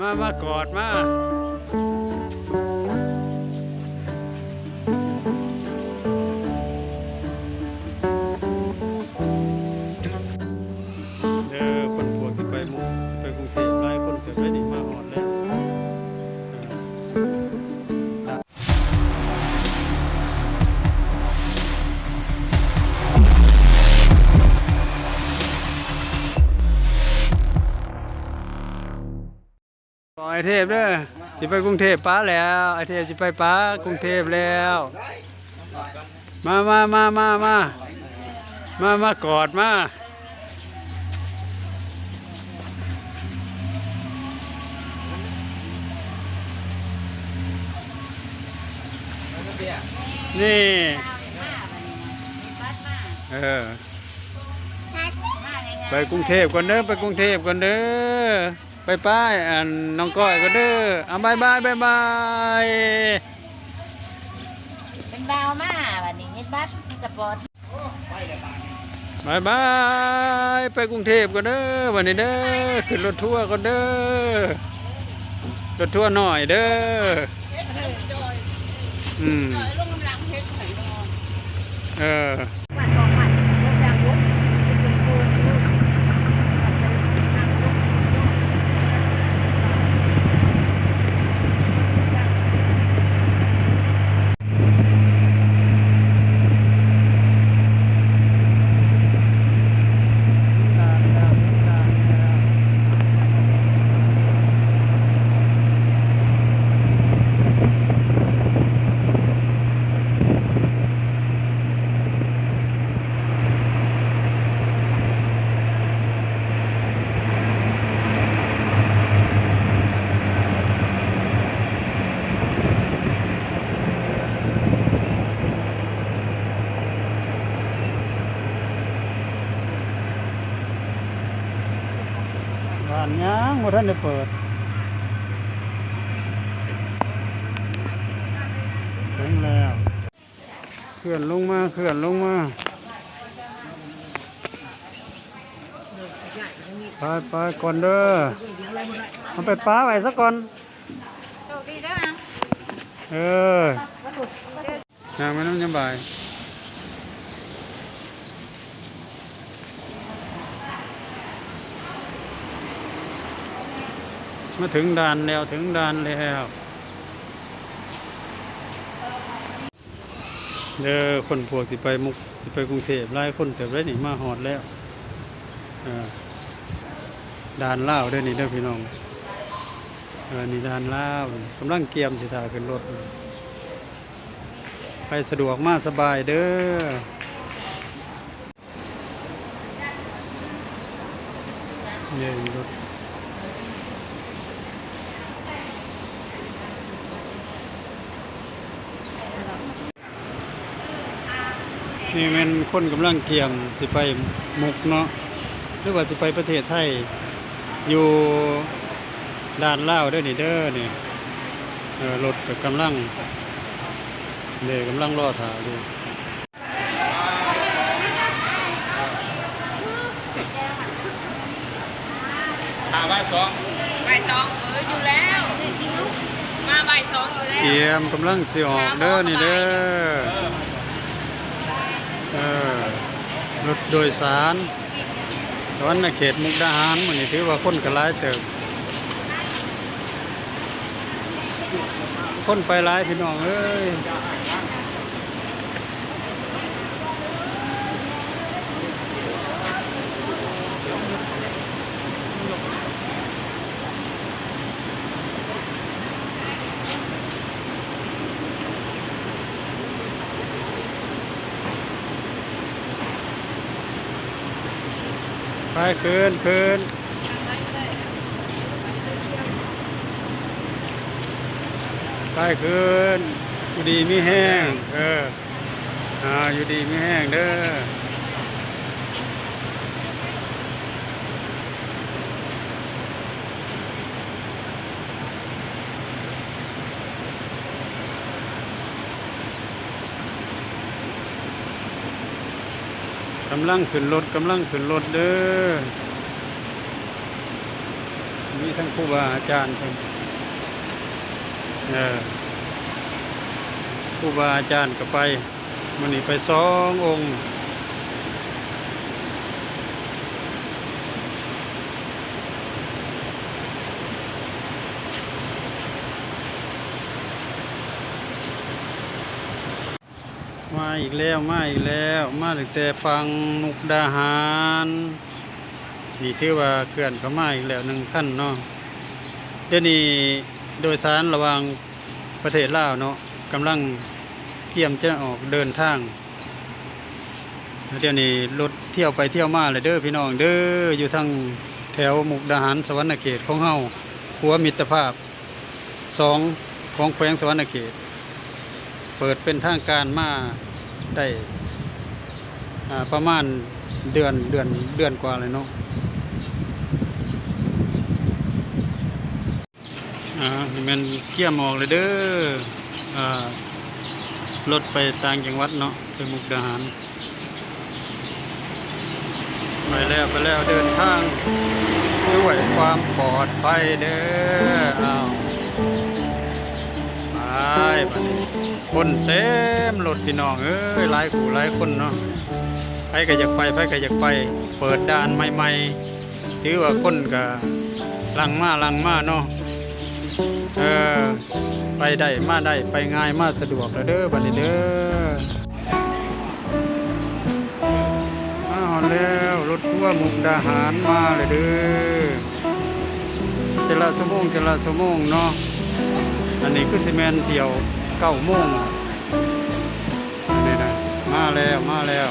มามากอดมา ไอเทพเด้อสิไปกรุงเทพป้าแล้วไอเทพสิไปป้ากรุงเทพแล้ว มามามามามามามากอดมานี่เออไปกรุงเทพก่อนเด้อไปกรุงเทพก่อนเด้อ ไปป้ายอันน้องก้อยก่อนเด้อเอาบายบายบายบายเป็นบาวมาวันนี้เฮ็ดบัตรสปอร์ตบายบายไปกรุงเทพก่อนเด้อวันนี้เด้อขึ้นรถทัวร์ก่อนเด้อรถทัวร์หน่อยเด้ออืมลงกำลังเฮ็ดไข่นอนเออ หวานของหวานรถยางรถเป็นโคนลูก บ้านยังบ่ทันได้เปิดถึงแล้วเคลื่อนลงมาเคลื่อนลงมาไปไปก่อนเด้อมันไปป้าไว้ซะก่อนโชคดีนะเออยังไม่น้ำยำบาย มาถึงด่านแล้วถึงด่านแล้วเด้อคนพวกสิไปมุกสิไปกรุงเทพหลายคนเติบได้นี่มาหอดแล้วด่านล่าเด้อนี่เด้อพี่น้องเออนี่ด่านล่ากำลังเกียมสิถ่าขึ้นรถ ไปสะดวกมากสบายเด้อเนี่ยรถ นี่แมันคนกำลังเกียมสิไปมุกเนาะหรือว่าสิไปประเทศไทย อยู่ด่านล่าวเด้อนี่เด้อนี่เออรถก็กำลังเด็กกำลังรอถ่ายดูหาบ้านสองใบตองเอออยู่แล้ว มาใบตองอยู่แล้วเตรียมกำลังสิออกเด้อนี่เด้อเออ รถโดยสารตอนน่ะเขตมุกดาหารมันนี่ถือว่าคนกระไรเติบคนไปหลายพี่น้องเอ้ย ไปคืนคืนไปคืนอยู่ดีไม่แห้ง เออ อ่า อยู่ดีไม่แห้งเด้อำลังขึ้นรถกำลังขึ้นรถเด้อมีทั้งผู้บาอาจารย์เพิ่นเออครูบาอาจารย์ก็ไปมันนี่ไปสององค์ อีกแล้วมาอีกแล้ว มาตั้งแต่ฟังมุกดาหารนี่ถือว่าเขื่อนก็มาอีกแล้วหนึ่งขั้นเนาะเดี๋ยวนี้โดยสารระหว่างประเทศลาวเนาะกำลังเตรียมจะออกเดินทางเดี๋ยวนี้รถเที่ยวไปเที่ยวมาเลยเด้อพี่น้องเด้ออยู่ทางแถวมุกดาหารสวรรณเขตของเฮาหัวมิตรภาพสองของแขวงสวรรณเขต เปิดเป็นทางการมา ได้ประมาณเดือนเดือนเดือนกว่าเลยเนาะอ่านี่มันเกี่ยมออกเลยเด้ออ่ารถไปต่างจังหวัดเนาะไปมุกดาหารไปแล้วไปแล้วเดินทางด้วยความปลอดภัยเด้อ ไปบัดนี้คนเต็มรถพี่น้องเอ้ยหลายคู่หลายคนเนาะไปก็อยากไปไปก็อยากไป เปิดด่านใหม่ๆถือว่าคนก็ลังมาลังมาเนาะเออไปได้มาได้ไปง่ายมาสะดวกแล้วเด้อบัดนี้เด้ออ้าวแล้วรถทั่วร์มุกดาหารมาเลยเด้อเจละชั่วโมงเจละชั่วโมงเนาะ อันนี้คือซีเมนเที่ยวเก้าโมงอันนี้นะมาแล้วมาแล้ว